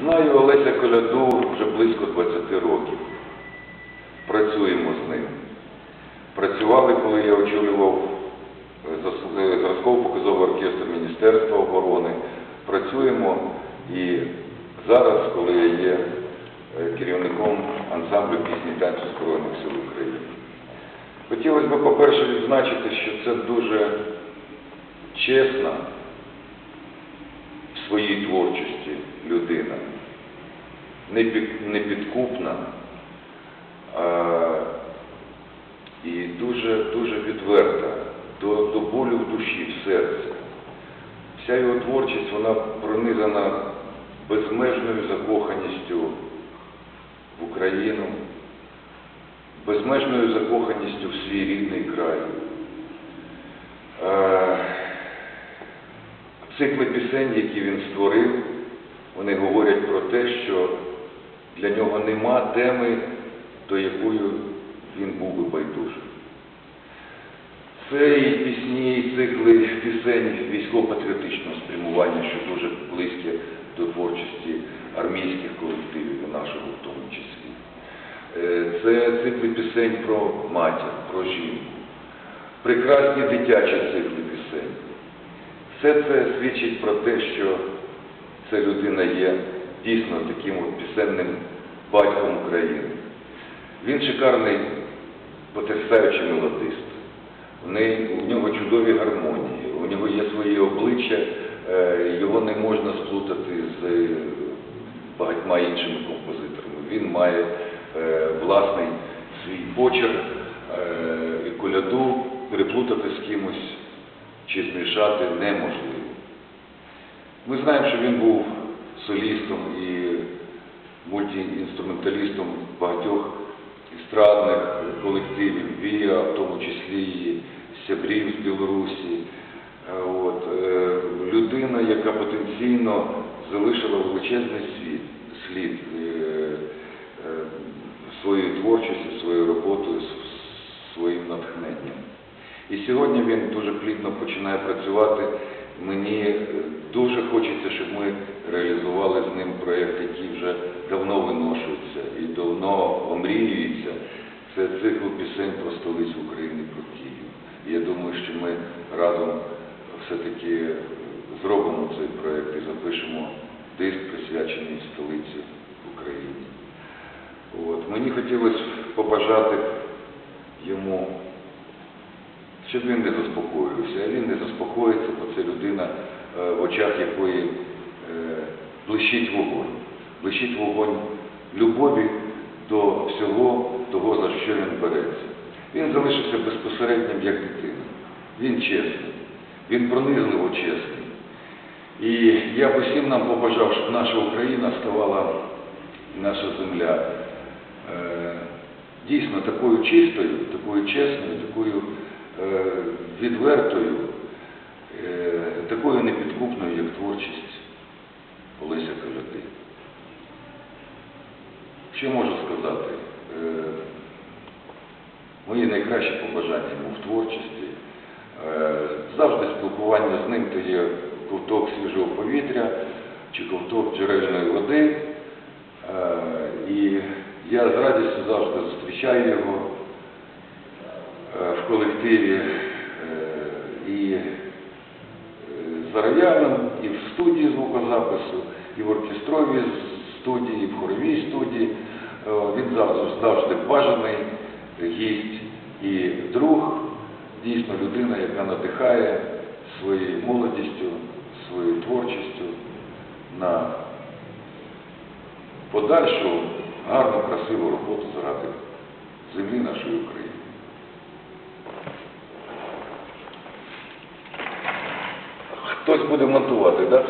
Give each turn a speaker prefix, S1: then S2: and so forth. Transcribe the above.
S1: Знаю Олеся Коляду вже близько 20 років. Працюємо з ним. Працювали, коли я очолював е, е, зразково-показовий оркестр Міністерства оборони. Працюємо і зараз, коли я є е, керівником ансамблю пісні танцю Збройних сил України. Хотілося б, по-перше, відзначити, що це дуже чесна своїй творчості людина, непідкупна і дуже, дуже відверта до, до болю в душі, в серці. Вся його творчість вона пронизана безмежною закоханістю в Україну, безмежною закоханістю в свій рідний край. Цикли пісень, які він створив, вони говорять про те, що для нього нема теми, до якої він був би байдужий. Це і пісні, і цикли пісень військово-патріотичного спрямування, що дуже близьке до творчості армійських колективів, і нашого в тому числі. Е, Це цикли пісень про матір, про жінку, прекрасні дитячі цикли пісень. Все це свідчить про те, що ця людина є дійсно таким от пісенним батьком України. Він шикарний, потрясаючий мелодист. У нього чудові гармонії, у нього є свої обличчя, е, його не можна сплутати з е, багатьма іншими композиторами. Він має е, власний свій почерк коляду переплутати з кимось чи змішати неможливо. Ми знаємо, що він був солістом і мультиінструменталістом багатьох естрадних колективів, ВІА, в тому числі і Сябрів з Білорусі. Е, От, е, людина, яка потенційно залишила величезний світ, слід е, своєю творчістю, своєю роботою, своїм натхненням. І сьогодні він дуже плідно починає працювати. Мені е, дуже хочеться, щоб ми реалізували з ним проєкт, який вже давно виношується і давно омріюється. Це цикл пісень про столицю України, про Київ. І я думаю, що ми разом все-таки зробимо цей проєкт і запишемо диск, присвячений столиці України. От. Мені хотілося побажати йому щоб він не заспокоювався. А він не заспокоїться, бо це людина, е, в очах якої е, блищить вогонь. Блищить вогонь любові до всього того, за що він береться. Він залишився безпосереднім як дитина. Він чесний, він пронизливо чесний. І я б усім нам побажав, щоб наша Україна ставала, наша земля е, дійсно такою чистою, такою чесною, такою відвертою, е, такою непідкупною, як творчість Олеся Коляди. Що можу сказати? Е, Мої найкращі побажання йому в творчості. Е, Завжди спілкування з ним то є ковток свіжого повітря чи ковток джерельної води. Е, І я з радістю завжди зустрічаю його е, колективі і е, за роялем, і в студії звукозапису, і в оркестровій студії, і в хоровій студії. Е, Він завжди бажаний гість і друг, дійсно людина, яка надихає своєю молодістю, своєю творчістю на подальшу гарну, красиву роботу заради землі нашої України. Хтось буде монтувати, так?